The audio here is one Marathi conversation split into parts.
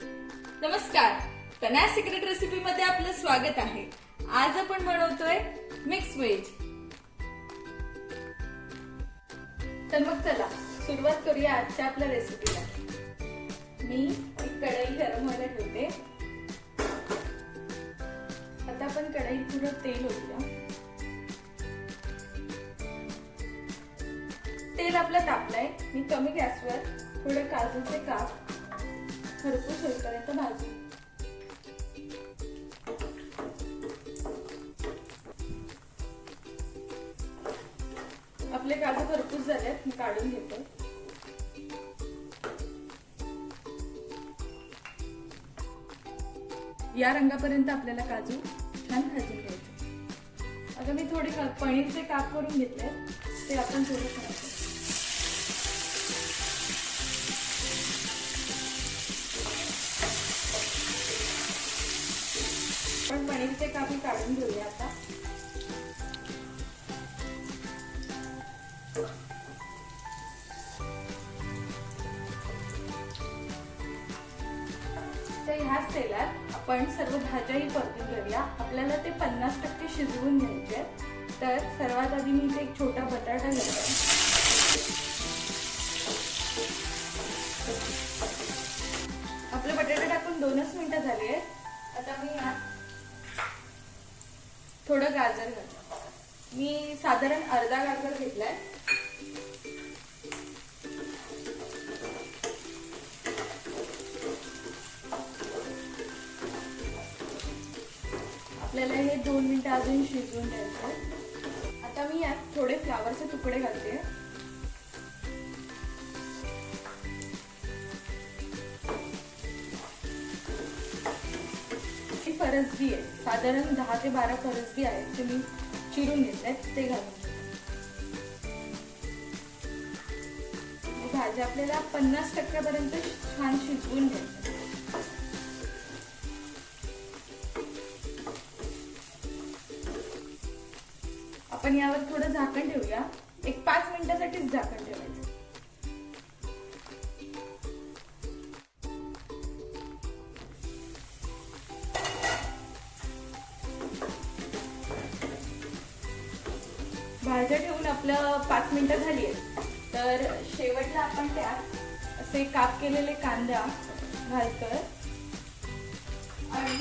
नमस्कार. तना सिक्रेट रेसिपी मध्ये आपलं स्वागत आहे. आज आपण बनवतोय मिक्स व्हेज तर मग चला सुरुवात करूया आजच्या आपल्या रेसिपीला मी एक कढई गरम व्हायला ठेवते. आता आपण कढईत थोडं तेल ओतूया. तेल आपलं तापलंय. मी कमी गॅसवर थोडे काजूचे काप खरपूस होईपर्यंत भाजू आपले काजू खरपूस झालेत मी काढून घेतो. या रंगापर्यंत आपल्याला काजू छान भाजून घ्यायचे. आता मी थोडे का- पनीरचे काप करून घेतले ते आपण थोडं पनीरचे कापी काढून घेऊया आता. तर ह्याच तेलात आपण सर्व भाज्याही परतून घेऊया. आपल्याला ते पन्नास टक्के शिजवून घ्यायचे तर सर्वात आधी मी इथे एक छोटा बटाटा घेतला आपले बटाटे टाकून दोनच मिनिटं झाली आहेत. आता मी थोडं गाजर घाल. मी साधारण अर्धा गाजर घेतलाय. आपल्याला हे दोन मिनिटं अजून शिजवून द्यायचं आता मी यात थोडे फ्लावरचे तुकडे घालते. फरसबी आहे. साधारण दहा ते बारा फरसबी आहेत ते मी चिरून घेतल्यात ते घालून भाजी आपल्याला पन्नास टक्क्यापर्यंत छान शिजवून घ्या आपण यावर थोडं झाकण ठेवूया. एक पाच मिनिटासाठीच झाकण भाज्या ठेवून आपलं पाच मिनटं झाली आहेत. तर शेवटला आपण त्यात असे काप केलेले कांदा घालतोय. आणि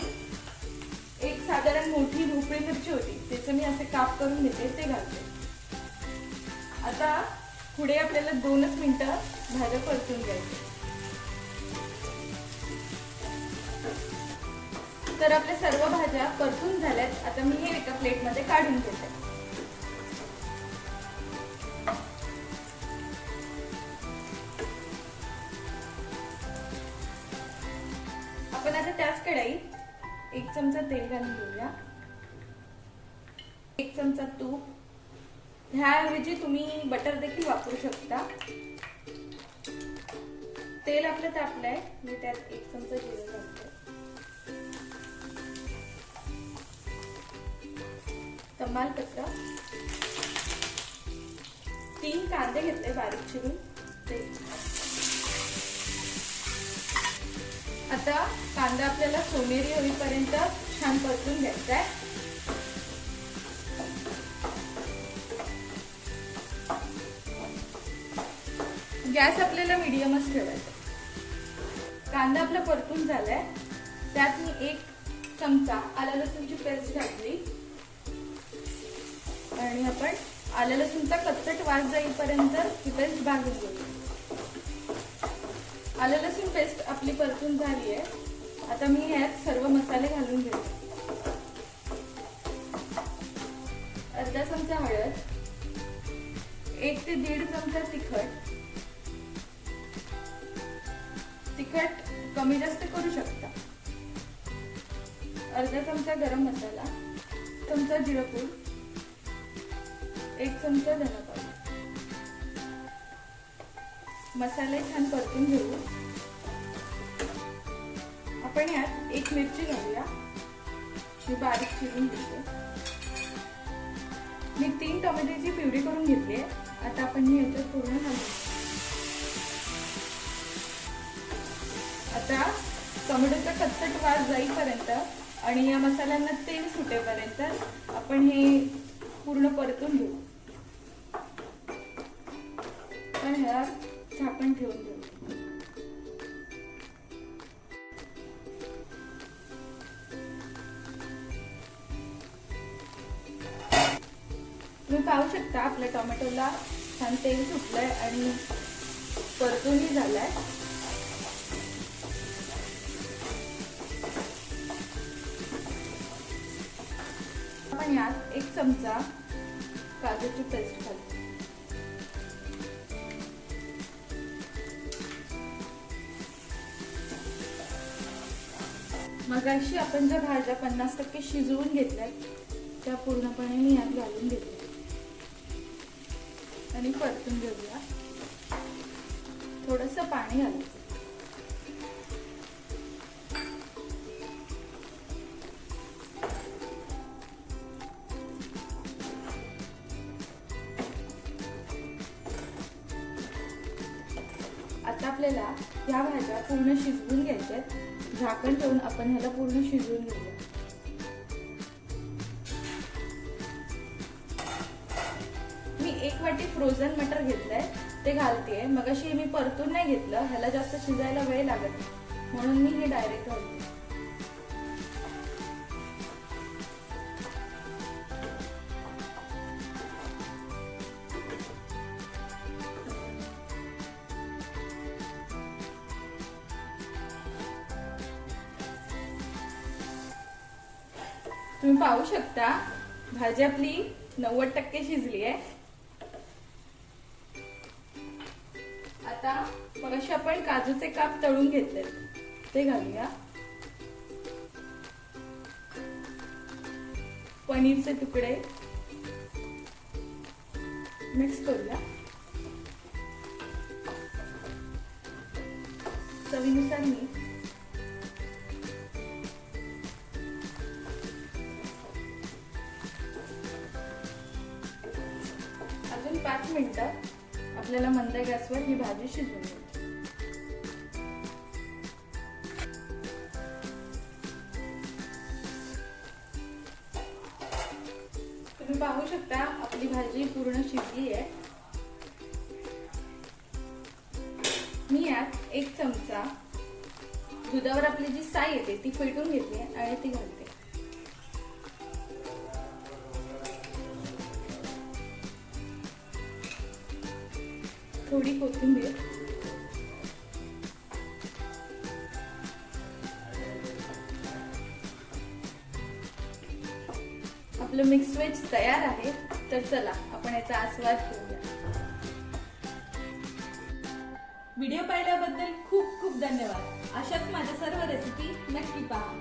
एक साधारण मोठी भोपळी मिरची होती त्याचं मी असे काप करून घेते ते घालते. आता पुढे आपल्याला दोनच मिनिटं भाज्या परतून घ्यायचे. तर आपल्या सर्व भाज्या परतून झाल्यात. आता मी हे एका प्लेटमध्ये काढून घेते. कढईत एक चमचा तेल घालून घेऊया. एक चमचा तूप. ह्याऐवजी तुम्ही बटर देखील वापरू शकता. तेल आपलं तापलंय मी त्यात एक चमचा जिरं घालते. तमालपत्र. तीन कांदे घेतले बारीक चिरून. ते आता कांदा आपल्याला सोनेरी होईपर्यंत छान परतून घ्यायचा आहे. गॅस आपल्याला मिडियमच ठेवायचा कांदा आपला परतून झालाय. त्यात मी एक चमचा आला लसूणची पेस्ट घातली. आणि आपण आल्या लसूणचा कच्चट वास जाईपर्यंत ही पेस्ट भाजून घेऊ आलं लसूण पेस्ट आपली परतून झाली आहे. आता मी यात सर्व मसाले घालून घेते. अर्धा चमचा हळद एक ते दीड चमचा तिखट. तिखट कमी जास्त करू शकता. अर्धा चमचा गरम मसाला चमचा जिरपूर एक चमचा धनापावडर मसाले छान परतून घेऊ. आपण यात एक मिरची घालूया. मी बारीक चिरून घेते. मी तीन टोमॅटोची प्युरी करून घेतली आहे. आता आपण ही याच्यात पूर्ण घालू आता टोमॅटोचा कच्चट वास जाईपर्यंत आणि या मसाल्यांना तेल सुटेपर्यंत आपण हे पूर्ण परतून घेऊ. पण ह्याला झाकण ठेवून देऊ. तुम्ही पाहू शकता आपल्या टोमॅटोला छान तेल सुटलंय आणि परतूनही झालाय. आपण यात एक चमचा काजूची पेस्ट घालतो मग अशी आपण ज्या भाज्या पन्नास टक्के शिजवून घेतल्या त्या पूर्णपणे मी यात घालून घेतल्या आणि परतून घेऊया. थोडस पाणी घालायचं. या भाज्या पूर्ण शिजवून घ्यायच्या झाकण ठेवून आपण ह्याला पूर्ण शिजवून घेऊया. मी एक वाटी फ्रोझन मटर घेतलंय ते घालतेय. मग अशी मी परतून नाही घेतलं ह्याला जास्त शिजायला वेळ लागत नाही. म्हणून मी हे डायरेक्ट घालते. तुम्ही पाहू शकता भाजी आपली नव्वद टक्के शिजली आहे. आता मग असे आपण काजूचे काप तळून घेतले ते घालूया. पनीरचे तुकडे. मिक्स करूया. चवीनुसार मीठ. अजून पाच मिनिटं आपल्याला मंद गॅसवर ही भाजी शिजवून घ्यायची. तुम्ही पाहू शकता आपली भाजी पूर्ण शिजली आहे. मी यात एक चमचा दुधावर आपली जी साय येते ती फेटून घेतली आणि ती घालते. थोडी कोथिंबीर. आपलं मिक्स वेज तयार आहे तर चला आपण याचा आस्वाद घेऊया. व्हिडिओ पाहिल्याबद्दल खूप खूप धन्यवाद. अशाच माझ्या सर्व रेसिपी नक्की पहा.